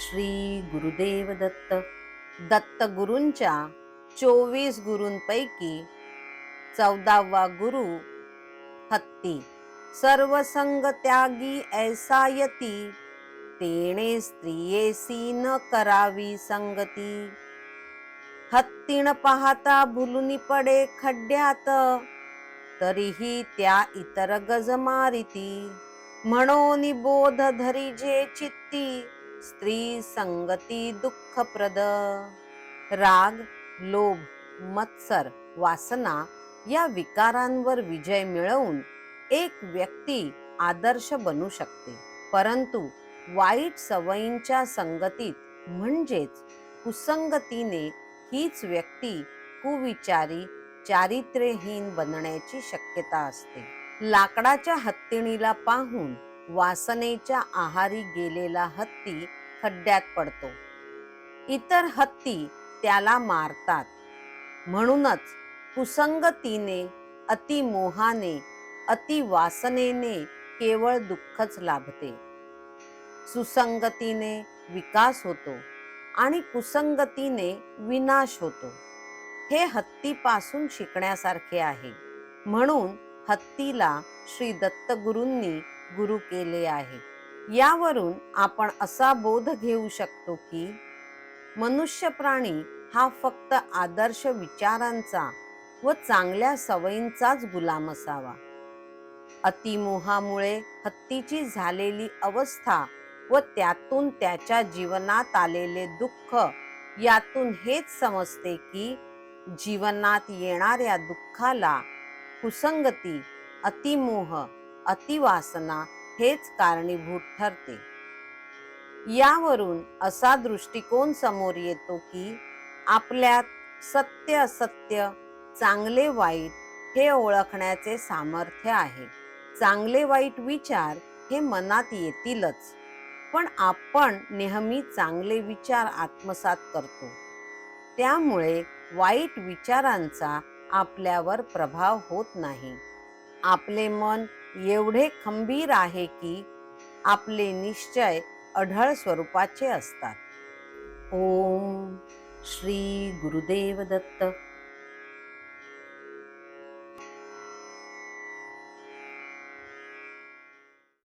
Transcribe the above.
श्री गुरुदेव दत्त दत्त गुरूंच्या चोवीस गुरूंपैकी चौदावा गुरु हत्ती. सर्वसंग त्यागी ऐसा यती तेणे स्त्रियेसी न करावी संगती. हत्तीण पाहता भुलुनी पडे खड्ड्यात. तरीही त्या इतर गज मारिती म्हणून बोध धरी जे चित्ती. स्त्री संगती दुःखप्रद. राग लोभ मत्सर वासना या विकारांवर विजय मिळवून एक व्यक्ती आदर्श बनू शकते. परंतु वाईट सवयींच्या संगतीत म्हणजेच कुसंगतीने हीच व्यक्ती कुविचारी चारित्र्यहीन बनण्याची शक्यता असते. लाकडाच्या हत्तीणीला पाहून वासनेच्या आहारी गेलेला हत्ती खड्ड्यात पडतो. इतर हत्ती त्याला मारतात. म्हणूनच कुसंगतीने अतिमोहाने अतिवासनेने केवळ दुःखच लाभते. सुसंगतीने विकास होतो आणि कुसंगतीने विनाश होतो. हे हत्तीपासून शिकण्यासारखे आहे. म्हणून हत्तीला श्री दत्तगुरूंनी गुरु केले आहे. यावरून आपण असा बोध घेऊ शकतो की मनुष्य प्राणी हा फक्त आदर्श विचारांचा व चांगल्या सवयींचाच गुलाम असावा. अतिमोहामुळे हत्तीची झालेली अवस्था व त्यातून त्याच्या जीवनात आलेले दुःख यातून हेच समजते की जीवनात येणाऱ्या दुःखाला कुसंगती अतिमोह अतिवासना हेच कारणीभूत ठरते. यावरून असा दृष्टिकोन समोर येतो की आपल्यात सत्य असत्य चांगले वाईट हे ओळखण्याचे सामर्थ्य आहे. चांगले वाईट विचार हे मनात येतीलच पण आपण नेहमी चांगले विचार आत्मसात करतो. त्यामुळे वाईट विचारांचा आपल्यावर प्रभाव होत नाही. आपले मन एवढे खंबीर आहे की आपले निश्चय अढळ स्वरूपाचे असतात. ओम श्री गुरुदेव दत्त